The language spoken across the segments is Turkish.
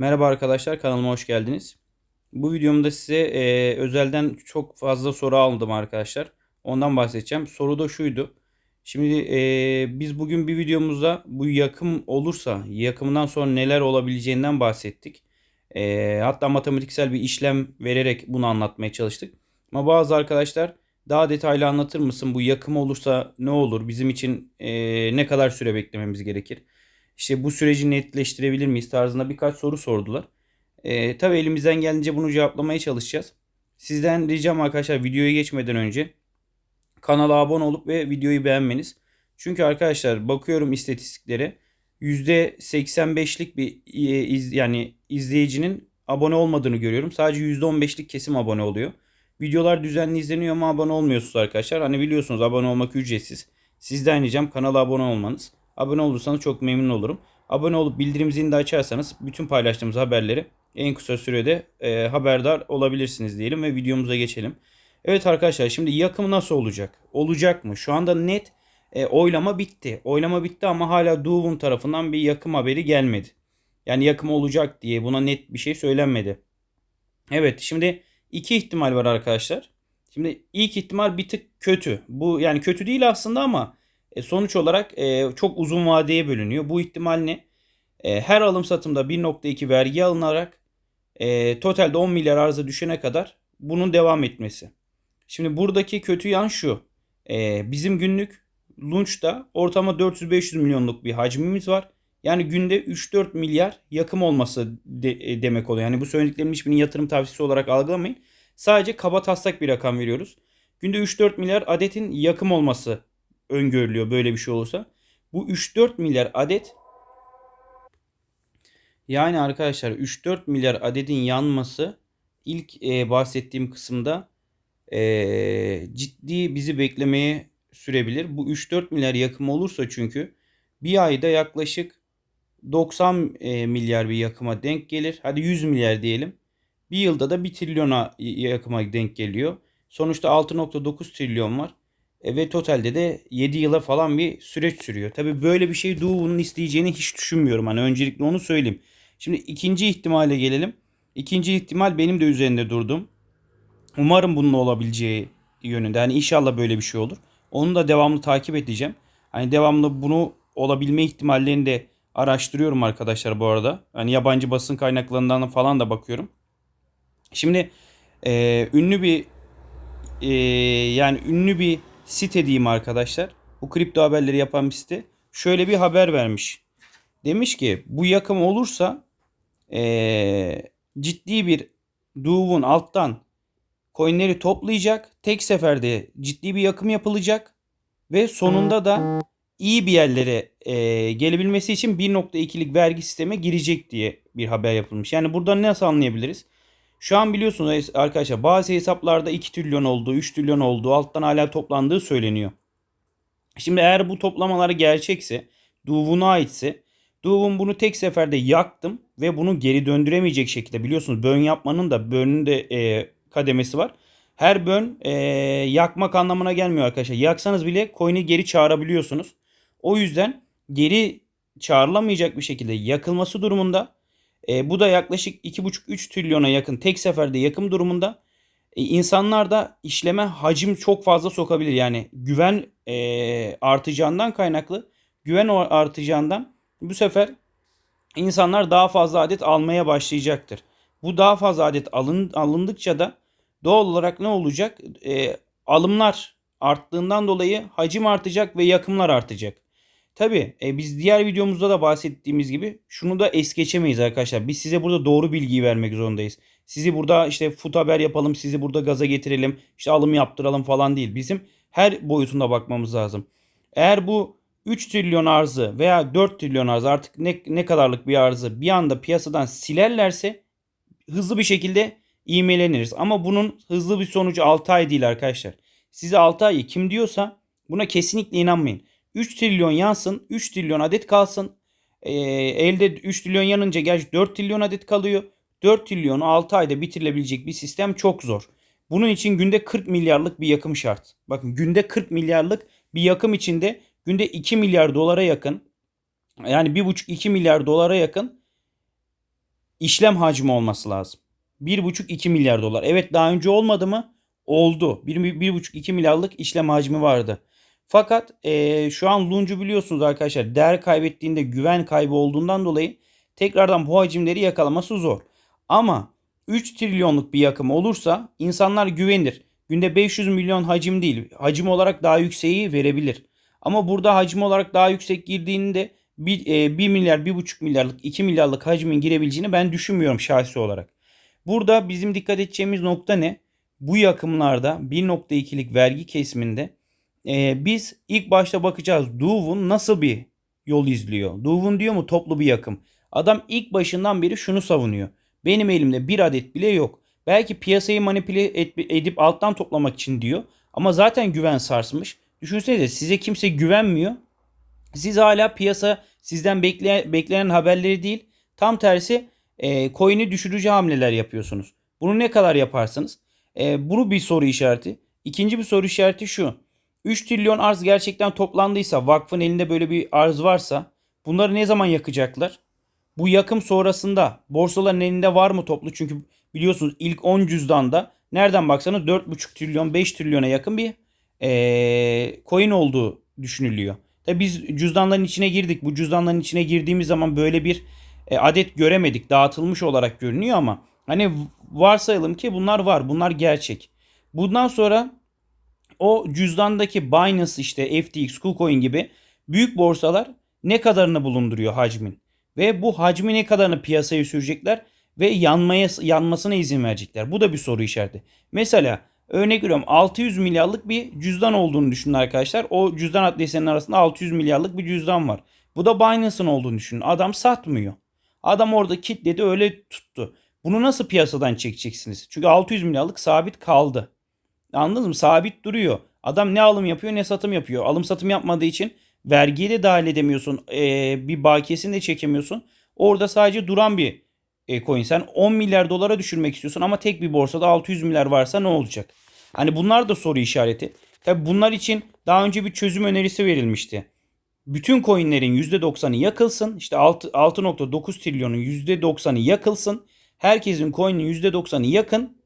Merhaba arkadaşlar kanalıma hoş geldiniz. Bu videomda size e, özelden çok fazla soru aldım arkadaşlar. Ondan bahsedeceğim. Soru da şuydu. Şimdi e, biz bugün bir videomuzda bu yakım olursa yakımından sonra neler olabileceğinden bahsettik. E, hatta matematiksel bir işlem vererek bunu anlatmaya çalıştık. Ama bazı arkadaşlar daha detaylı anlatır mısın? Bu yakım olursa ne olur? Bizim için e, ne kadar süre beklememiz gerekir? İşte bu süreci netleştirebilir miyiz tarzında birkaç soru sordular. Ee, tabii elimizden gelince bunu cevaplamaya çalışacağız. Sizden ricam arkadaşlar videoya geçmeden önce kanala abone olup ve videoyu beğenmeniz. Çünkü arkadaşlar bakıyorum istatistiklere %85'lik bir e, iz, yani izleyicinin abone olmadığını görüyorum. Sadece %15'lik kesim abone oluyor. Videolar düzenli izleniyor ama abone olmuyorsunuz arkadaşlar. Hani biliyorsunuz abone olmak ücretsiz. Sizden ricam kanala abone olmanız. Abone olursanız çok memnun olurum. Abone olup bildirim zilini de açarsanız bütün paylaştığımız haberleri en kısa sürede e, haberdar olabilirsiniz diyelim ve videomuza geçelim. Evet arkadaşlar şimdi yakım nasıl olacak? Olacak mı? Şu anda net e, oylama bitti. Oylama bitti ama hala Duvun tarafından bir yakım haberi gelmedi. Yani yakım olacak diye buna net bir şey söylenmedi. Evet şimdi iki ihtimal var arkadaşlar. Şimdi ilk ihtimal bir tık kötü. Bu yani kötü değil aslında ama e, sonuç olarak e, çok uzun vadeye bölünüyor. Bu ihtimal ne? E, her alım satımda 1.2 vergi alınarak e, totalde 10 milyar arıza düşene kadar bunun devam etmesi. Şimdi buradaki kötü yan şu. E, bizim günlük Lunch'ta ortama 400-500 milyonluk bir hacmimiz var. Yani günde 3-4 milyar yakım olması de, e, demek oluyor. Yani bu söylediklerimin hiçbirini yatırım tavsiyesi olarak algılamayın. Sadece kaba taslak bir rakam veriyoruz. Günde 3-4 milyar adetin yakım olması öngörülüyor böyle bir şey olursa. Bu 3-4 milyar adet yani arkadaşlar 3-4 milyar adetin yanması ilk e, bahsettiğim kısımda e, ciddi bizi beklemeye sürebilir. Bu 3-4 milyar yakım olursa çünkü bir ayda yaklaşık 90 e, milyar bir yakıma denk gelir. Hadi 100 milyar diyelim. Bir yılda da 1 trilyona yakıma denk geliyor. Sonuçta 6.9 trilyon var. E, ve totalde de 7 yıla falan bir süreç sürüyor. Tabi böyle bir şey Doğu'nun isteyeceğini hiç düşünmüyorum. Hani öncelikle onu söyleyeyim. Şimdi ikinci ihtimale gelelim. İkinci ihtimal benim de üzerinde durdum. Umarım bunun olabileceği yönünde. Hani inşallah böyle bir şey olur. Onu da devamlı takip edeceğim. Hani devamlı bunu olabilme ihtimallerini de araştırıyorum arkadaşlar bu arada. Hani yabancı basın kaynaklarından falan da bakıyorum. Şimdi e, ünlü bir e, yani ünlü bir site diyeyim arkadaşlar. Bu kripto haberleri yapan bir site. Şöyle bir haber vermiş. Demiş ki bu yakım olursa ee, ciddi bir Duv'un alttan coinleri toplayacak. Tek seferde ciddi bir yakım yapılacak. Ve sonunda da iyi bir yerlere e, gelebilmesi için 1.2'lik vergi sisteme girecek diye bir haber yapılmış. Yani buradan nasıl anlayabiliriz? Şu an biliyorsunuz arkadaşlar bazı hesaplarda 2 trilyon olduğu, 3 trilyon olduğu, alttan hala toplandığı söyleniyor. Şimdi eğer bu toplamalar gerçekse, Duv'una aitse, Duv'un bunu tek seferde yaktım ve bunu geri döndüremeyecek şekilde biliyorsunuz bön yapmanın da bönün de e, kademesi var. Her bön e, yakmak anlamına gelmiyor arkadaşlar. Yaksanız bile coin'i geri çağırabiliyorsunuz. O yüzden geri çağrılamayacak bir şekilde yakılması durumunda e, bu da yaklaşık 2,5-3 trilyona yakın tek seferde yakım durumunda e, insanlar da işleme hacim çok fazla sokabilir. Yani güven e, artacağından kaynaklı güven artacağından bu sefer insanlar daha fazla adet almaya başlayacaktır. Bu daha fazla adet alın, alındıkça da doğal olarak ne olacak? E, alımlar arttığından dolayı hacim artacak ve yakımlar artacak. Tabi e, biz diğer videomuzda da bahsettiğimiz gibi şunu da es geçemeyiz arkadaşlar. Biz size burada doğru bilgiyi vermek zorundayız. Sizi burada işte fut haber yapalım, sizi burada gaza getirelim, işte alım yaptıralım falan değil. Bizim her boyutunda bakmamız lazım. Eğer bu 3 trilyon arzı veya 4 trilyon arzı artık ne, ne kadarlık bir arzı bir anda piyasadan silerlerse hızlı bir şekilde ivmeleniriz. Ama bunun hızlı bir sonucu 6 ay değil arkadaşlar. Size 6 ayı kim diyorsa buna kesinlikle inanmayın. 3 trilyon yansın, 3 trilyon adet kalsın. E, elde 3 trilyon yanınca gerçi 4 trilyon adet kalıyor. 4 trilyonu 6 ayda bitirilebilecek bir sistem çok zor. Bunun için günde 40 milyarlık bir yakım şart. Bakın günde 40 milyarlık bir yakım içinde günde 2 milyar dolara yakın yani 1,5-2 milyar dolara yakın işlem hacmi olması lazım. 1,5-2 milyar dolar. Evet daha önce olmadı mı? Oldu. 1,5-2 milyarlık işlem hacmi vardı. Fakat e, şu an Luncu biliyorsunuz arkadaşlar değer kaybettiğinde güven kaybı olduğundan dolayı tekrardan bu hacimleri yakalaması zor. Ama 3 trilyonluk bir yakım olursa insanlar güvenir. Günde 500 milyon hacim değil, hacim olarak daha yükseği verebilir. Ama burada hacim olarak daha yüksek girdiğinde 1, e, 1 milyar, 1,5 milyarlık, 2 milyarlık hacmin girebileceğini ben düşünmüyorum şahsi olarak. Burada bizim dikkat edeceğimiz nokta ne? Bu yakımlarda 1.2'lik vergi kesiminde e, biz ilk başta bakacağız Duv'un nasıl bir yol izliyor. Duv'un diyor mu toplu bir yakım. Adam ilk başından beri şunu savunuyor. Benim elimde bir adet bile yok. Belki piyasayı manipüle edip alttan toplamak için diyor. Ama zaten güven sarsmış. Düşünsenize size kimse güvenmiyor. Siz hala piyasa sizden bekle, beklenen haberleri değil tam tersi e, coin'i düşürücü hamleler yapıyorsunuz. Bunu ne kadar yaparsınız? E, bunu bir soru işareti. İkinci bir soru işareti şu. 3 trilyon arz gerçekten toplandıysa vakfın elinde böyle bir arz varsa bunları ne zaman yakacaklar? Bu yakım sonrasında borsaların elinde var mı toplu? Çünkü biliyorsunuz ilk 10 cüzdanda nereden baksanız 4,5 trilyon 5 trilyona yakın bir ee, coin olduğu düşünülüyor. Tabi biz cüzdanların içine girdik. Bu cüzdanların içine girdiğimiz zaman böyle bir e, adet göremedik. Dağıtılmış olarak görünüyor ama hani varsayalım ki bunlar var. Bunlar gerçek. Bundan sonra o cüzdandaki Binance işte FTX, KuCoin gibi büyük borsalar ne kadarını bulunduruyor hacmin? Ve bu hacmi ne kadarını piyasaya sürecekler ve yanmaya yanmasına izin verecekler. Bu da bir soru işareti. Mesela örnek veriyorum 600 milyarlık bir cüzdan olduğunu düşünün arkadaşlar. O cüzdan adreslerinin arasında 600 milyarlık bir cüzdan var. Bu da Binance'ın olduğunu düşünün. Adam satmıyor. Adam orada kitledi öyle tuttu. Bunu nasıl piyasadan çekeceksiniz? Çünkü 600 milyarlık sabit kaldı. Anladınız mı? Sabit duruyor. Adam ne alım yapıyor ne satım yapıyor. Alım satım yapmadığı için vergiyi de dahil edemiyorsun. Ee, bir bakiyesini de çekemiyorsun. Orada sadece duran bir e, coin. Sen 10 milyar dolara düşürmek istiyorsun ama tek bir borsada 600 milyar varsa ne olacak? Hani bunlar da soru işareti. Tabi bunlar için daha önce bir çözüm önerisi verilmişti. Bütün coinlerin %90'ı yakılsın. İşte 6.9 trilyonun %90'ı yakılsın. Herkesin coin'in %90'ı yakın.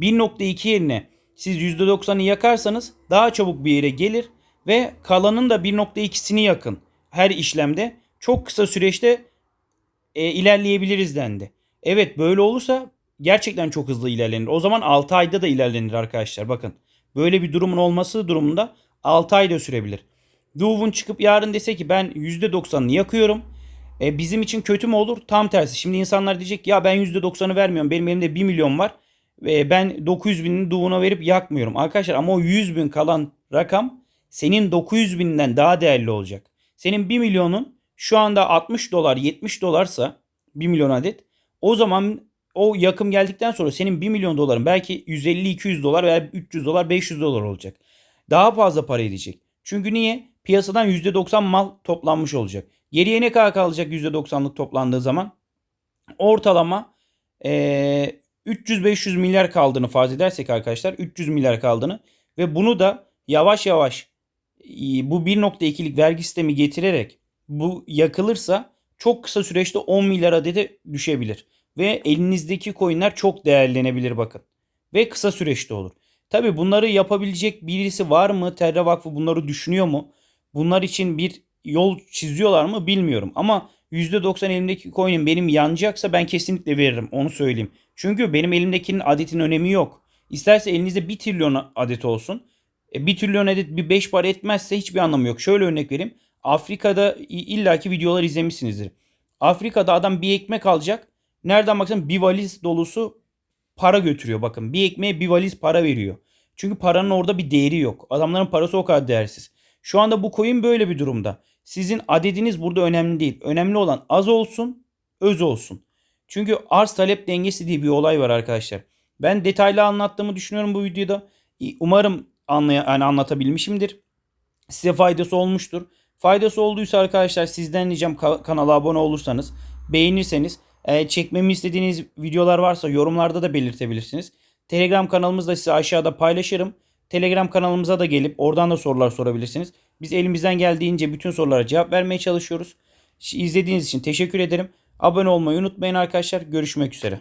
1.2 yerine siz %90'ı yakarsanız daha çabuk bir yere gelir ve kalanın da 1.2'sini yakın her işlemde çok kısa süreçte e, ilerleyebiliriz dendi. Evet böyle olursa gerçekten çok hızlı ilerlenir. O zaman 6 ayda da ilerlenir arkadaşlar bakın. Böyle bir durumun olması durumunda 6 ayda sürebilir. Duv'un çıkıp yarın dese ki ben %90'ını yakıyorum. E, bizim için kötü mü olur? Tam tersi. Şimdi insanlar diyecek ya ben %90'ı vermiyorum. Benim elimde 1 milyon var. Ve ben 900 binini Duv'una verip yakmıyorum. Arkadaşlar ama o 100 bin kalan rakam senin 900 binden daha değerli olacak. Senin 1 milyonun şu anda 60 dolar 70 dolarsa 1 milyon adet o zaman o yakım geldikten sonra senin 1 milyon doların belki 150-200 dolar veya 300 dolar 500 dolar olacak. Daha fazla para edecek. Çünkü niye? Piyasadan %90 mal toplanmış olacak. Geriye ne kadar kalacak %90'lık toplandığı zaman? Ortalama 300-500 milyar kaldığını farz edersek arkadaşlar 300 milyar kaldığını ve bunu da yavaş yavaş bu 1.2'lik vergi sistemi getirerek bu yakılırsa çok kısa süreçte 10 milyar adede düşebilir. Ve elinizdeki coinler çok değerlenebilir bakın. Ve kısa süreçte olur. Tabi bunları yapabilecek birisi var mı? Terra Vakfı bunları düşünüyor mu? Bunlar için bir yol çiziyorlar mı bilmiyorum. Ama %90 elimdeki coin'im benim yanacaksa ben kesinlikle veririm. Onu söyleyeyim. Çünkü benim elimdekinin adetin önemi yok. İsterse elinizde 1 trilyon adet olsun. E, 1 trilyon adet bir 5 para etmezse hiçbir anlamı yok. Şöyle örnek vereyim. Afrika'da illaki videolar izlemişsinizdir. Afrika'da adam bir ekmek alacak. Nereden baksan bir valiz dolusu para götürüyor bakın. Bir ekmeğe bir valiz para veriyor. Çünkü paranın orada bir değeri yok. Adamların parası o kadar değersiz. Şu anda bu coin böyle bir durumda. Sizin adediniz burada önemli değil. Önemli olan az olsun, öz olsun. Çünkü arz talep dengesi diye bir olay var arkadaşlar. Ben detaylı anlattığımı düşünüyorum bu videoda. Umarım anlay yani anlatabilmişimdir. Size faydası olmuştur. Faydası olduysa arkadaşlar sizden diyeceğim kanala abone olursanız, beğenirseniz, e, çekmemi istediğiniz videolar varsa yorumlarda da belirtebilirsiniz. Telegram kanalımızda size aşağıda paylaşırım. Telegram kanalımıza da gelip oradan da sorular sorabilirsiniz. Biz elimizden geldiğince bütün sorulara cevap vermeye çalışıyoruz. İzlediğiniz için teşekkür ederim. Abone olmayı unutmayın arkadaşlar. Görüşmek üzere.